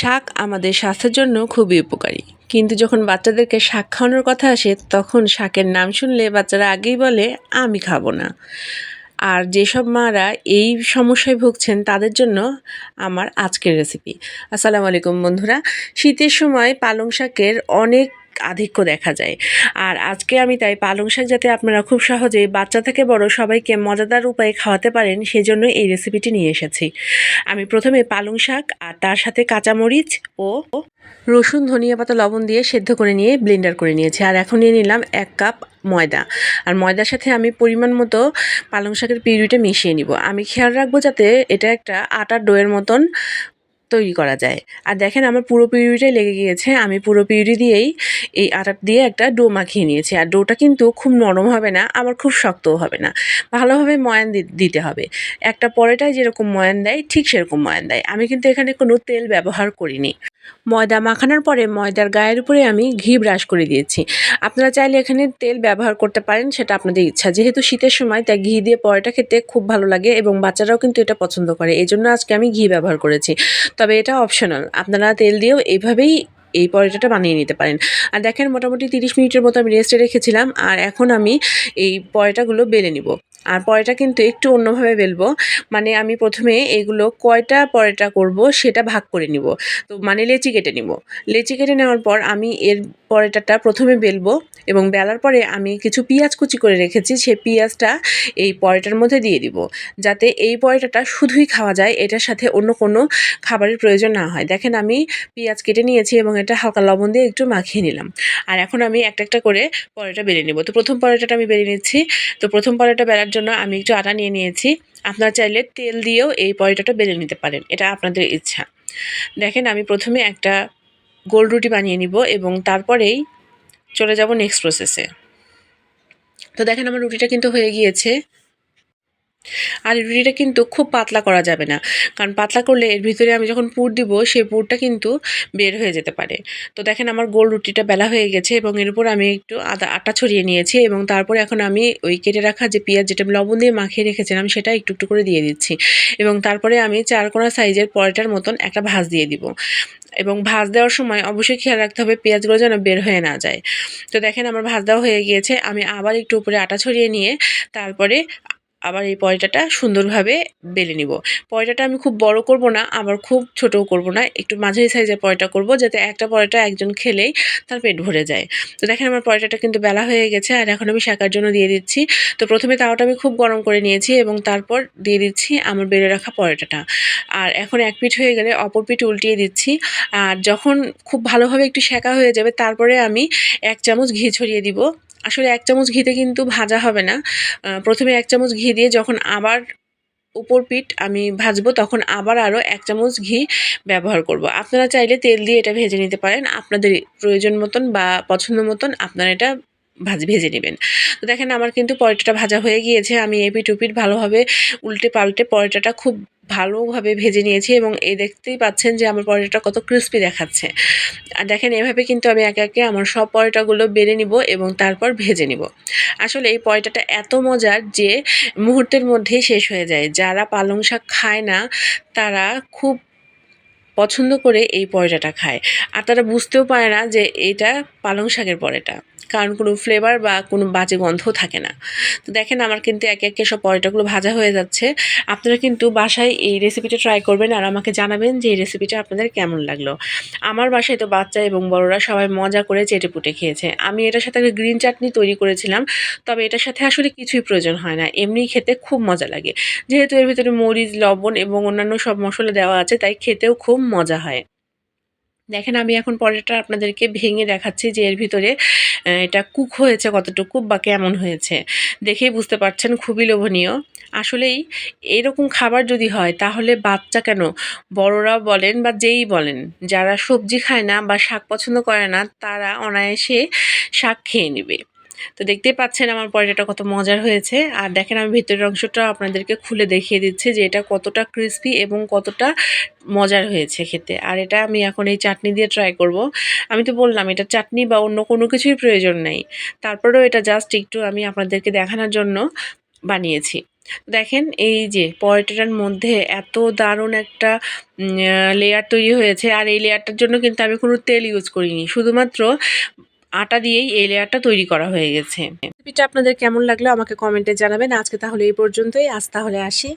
শাক আমাদের স্বাস্থ্যের জন্য খুবই উপকারী। কিন্তু যখন বাচ্চাদেরকে শাক খাওয়ানোর কথা আসে, তখন শাকের নাম শুনলে বাচ্চারা আগেই বলে, আমি খাব না। আর যেসব মারা এই সমস্যায় ভুগছেন, তাদের জন্য আমার আজকের রেসিপি আসসালামু আলাইকুম বন্ধুরা। শীতের সময় পালং শাকের অনেক আধিক্য দেখা যায়। আর আজকে আমি তাই পালং শাক যাতে আপনারা খুব সহজেই বাচ্চা থেকে বড় সবাইকে মজাদার উপায়ে খাওয়াতে পারেন, সেজন্য এই রেসিপিটি নিয়ে এসেছি। আমি প্রথমে পালং শাক আর তার সাথে কাঁচামরিচ ও রসুন, ধনিয়া পাতা, লবণ দিয়ে সেদ্ধ করে নিয়ে ব্লেন্ডার করে নিয়েছি। আর এখন নিয়ে নিলাম এক কাপ ময়দা। আর ময়দার সাথে আমি পরিমাণ মতো পালং শাকের পিউরিটা মিশিয়ে নিব। আমি খেয়াল রাখব যাতে এটা একটা আটার ডোয়ের মতন তৈরি করা যায়। আর দেখেন আমার পুরো পিউরিটাই লেগে গিয়েছে। আমি পুরো পিউরি দিয়েই এই আটা দিয়ে একটা ডো মাখিয়ে নিয়েছি। আর ডোটা কিন্তু খুব নরম হবে না, আবার খুব শক্তও হবে না। ভালোভাবে ময়ান দিতে হবে। একটা পরেটায় যেরকম ময়ান দেয়, ঠিক সেরকম ময়ান দেয়। আমি কিন্তু এখানে কোনো তেল ব্যবহার করিনি। ময়দা মাখানোর পরে ময়দার গায়ের উপরে আমি ঘি ব্রাশ করে দিয়েছি। আপনারা চাইলে এখানে তেল ব্যবহার করতে পারেন, সেটা আপনাদের ইচ্ছা। যেহেতু শীতের সময়, তাই ঘি দিয়ে পরোটা খেতে খুব ভালো লাগে এবং বাচ্চারাও কিন্তু এটা পছন্দ করে। এই জন্য আজকে আমি ঘি ব্যবহার করেছি। তবে এটা অপশনাল আপনারা তেল দিয়েও এইভাবেই এই পরোটাটা বানিয়ে নিতে পারেন। আর দেখেন, মোটামুটি তিরিশ মিনিটের মতো আমি রেস্টে রেখেছিলাম। আর এখন আমি এই পরোটাগুলো বেলে নিব। আর পরেটা কিন্তু একটু অন্যভাবে বেলবো। মানে আমি প্রথমে এগুলো কয়টা পরেটা করব সেটা ভাগ করে নিব। তো মানে লেচি কেটে নিব। লেচি কেটে নেওয়ার পর আমি এর পরোটাটা প্রথমে বেলবো এবং বেলার পরে আমি কিছু পেঁয়াজ কুচি করে রেখেছি সেই পেঁয়াজটা এই পরোটার মধ্যে দিয়ে দিব। যাতে এই পরোটাটা শুধুই খাওয়া যায়, এটার সাথে অন্য কোনো খাবারের প্রয়োজন না হয়। দেখেন আমি পেঁয়াজ কেটে নিয়েছি এবং এটা হালকা লবণ দিয়ে একটু মাখিয়ে নিলাম। আর এখন আমি একটা একটা করে পরোটা বেলে নেব। তো প্রথম পরোটাটা আমি বেলে নিচ্ছি। তো প্রথম পরোটা বেলার জন্য আমি একটু আটা নিয়ে নিয়েছি। আপনারা চাইলে তেল দিয়েও এই পরোটাটা বেলে নিতে পারেন। এটা আপনাদের ইচ্ছা। দেখেন আমি প্রথমে একটা গোল রুটি বানিয়ে নিব এবং তারপরেই চলে যাব নেক্সট প্রসেসে তো দেখেন আমার রুটিটা কিন্তু হয়ে গিয়েছে। আর এই রুটিটা কিন্তু খুব পাতলা করা যাবে না। কারণ পাতলা করলে এর ভিতরে আমি যখন পুর দিব, সেই পুরটা কিন্তু বের হয়ে যেতে পারে। তো দেখেন আমার গোল রুটিটা বেলা হয়ে গেছে এবং এর উপর আমি একটু আদা, আটা ছড়িয়ে নিয়েছি এবং তারপরে এখন আমি ওই কেটে রাখা যে পেঁয়াজ, যেটা লবণ দিয়ে মাখিয়ে রেখেছিলাম, সেটা একটু একটু করে দিয়ে দিচ্ছি। এবং তারপরে আমি চারকোনা সাইজের পরোটার মতন একটা ভাজ দিয়ে দিব। এবং ভাজ দেওয়ার সময় অবশ্যই খেয়াল রাখতে হবে পেঁয়াজগুলো যেন বের হয়ে না যায়। তো দেখেন আমার ভাজ দেওয়া হয়ে গিয়েছে। আমি আবার একটু উপরে আটা ছড়িয়ে নিয়ে তারপরে আবার এই পরোটাটা সুন্দরভাবে বেলে নিব। পরোটাটা আমি খুব বড় করব না, আবার খুব ছোটও করব না, একটু মাঝারি সাইজের পরোটা করব যাতে একটা পরোটা একজন খেলেই তার পেট ভরে যায়। তো দেখেন আমার পরোটাটা কিন্তু বেলা হয়ে গেছে আর এখন আমি শাকার জন্য দিয়ে দিচ্ছি। তো প্রথমে তাওটা আমি খুব গরম করে নিয়েছি এবং তারপর দিয়ে দিচ্ছি আমার বেড়ে রাখা পরোটাটা। আর এখন এক পিঠ হয়ে গেলে অপর পিঠ উল্টিয়ে দিচ্ছি। আর যখন খুব ভালোভাবে একটু শেঁকা হয়ে যাবে, তারপরে আমি এক চামচ ঘি ছড়িয়ে দিব। আসলে এক চামচ ঘিতে কিন্তু ভাজা হবে না প্রথমে এক চামচ ঘি দিয়ে যখন আবার উপর পিঠ আমি ভাজবো, তখন আবার আরও এক চামচ ঘি ব্যবহার করব। আপনারা চাইলে তেল দিয়ে এটা ভেজে নিতে পারেন আপনাদের প্রয়োজন মতন বা পছন্দ মতন আপনারা এটা ভাজ, ভেজে নেবেন। তো দেখেন আমার কিন্তু পরোটাটা ভাজা হয়ে গিয়েছে, আমি এপিট উপিট ভালোভাবে উল্টে পাল্টে পরোটাটা খুব ভালোভাবে ভেজে নিয়েছি এবং এই দেখতেই পাচ্ছেন যে আমার পরোটাটা কত ক্রিস্পি দেখাচ্ছে। আর দেখেন এভাবে কিন্তু আমি একে একে আমার সব পরোটাগুলো বেড়ে নিব এবং তারপর ভেজে নিব। আসলে এই পরোটাটা এত মজার যে মুহূর্তের মধ্যেই শেষ হয়ে যায়। যারা পালং শাক খায় না, তারা খুব পছন্দ করে এই পরোটাটা খায়। আর তারা বুঝতেও পারে না যে এটা পালং শাকের পরোটা। কারণ কোনো ফ্লেভার বা কোনো বাজে গন্ধ থাকে না। তো দেখেন আমার কিন্তু একে একে সব পরোটাগুলো ভাজা হয়ে যাচ্ছে। আপনারা কিন্তু বাসায় এই রেসিপিটা ট্রাই করবেন আর আমাকে জানাবেন যে এই রেসিপিটা আপনাদের কেমন লাগল। আমার বাসায় তো বাচ্চা এবং বড়রা সবাই মজা করে চেটে পুটে খেয়েছে। আমি এটার সাথে একটা গ্রিন চাটনি তৈরি করেছিলাম। তবে এটার সাথে আসলে কিছুই প্রয়োজন হয় না। এমনি খেতে খুব মজা লাগে। যেহেতু এর ভিতরে মরিচ, লবণ এবং অন্যান্য সব মশলা দেওয়া আছে, তাই খেতেও খুব মজা হয়। দেখেন, আমি এখন পরেরটা আপনাদেরকে ভেঙে দেখাচ্ছি যে এর ভিতরে এটা কুক হয়েছে কতটুকু বা কেমন হয়েছে। দেখেই বুঝতে পারছেন, খুবই লোভনীয়। আসলেই এরকম খাবার যদি হয়, তাহলে বাচ্চা কেন? বড়রা বলেন বা যেই বলেন, যারা সবজি খায় না বা শাক পছন্দ করে না, তারা অনায়াসে শাক খেয়ে নেবে। তো দেখতেই পাচ্ছেন আমার পরোটাটা কত মজার হয়েছে। আর দেখেন আমি ভিতরের অংশটা আপনাদেরকে খুলে দেখিয়ে দিচ্ছি যে এটা কতটা ক্রিস্পি এবং কতটা মজার হয়েছে খেতে। আর এটা আমি এখন এই চাটনি দিয়ে ট্রাই করব। আমি তো বললাম, এটা চাটনি বা অন্য কোনো কিছুই প্রয়োজন নেই। তারপরেও এটা জাস্ট একটু আমি আপনাদেরকে দেখানোর জন্য বানিয়েছি। দেখেন এই যে পরোটাটার মধ্যে এত দারুণ একটা লেয়ার তৈরি হয়েছে। আর এই লেয়ারটার জন্য কিন্তু আমি কোনো তেল ইউজ করিনি। শুধুমাত্র আটা দিয়েই এই লেয়ারটা তৈরি করা হয়ে গেছে। রেসিপিটা আপনাদের কেমন লাগল আমাকে কমেন্টে জানাবেন। আজকে তাহলে এই পর্যন্তই। আজ তাহলে আসি।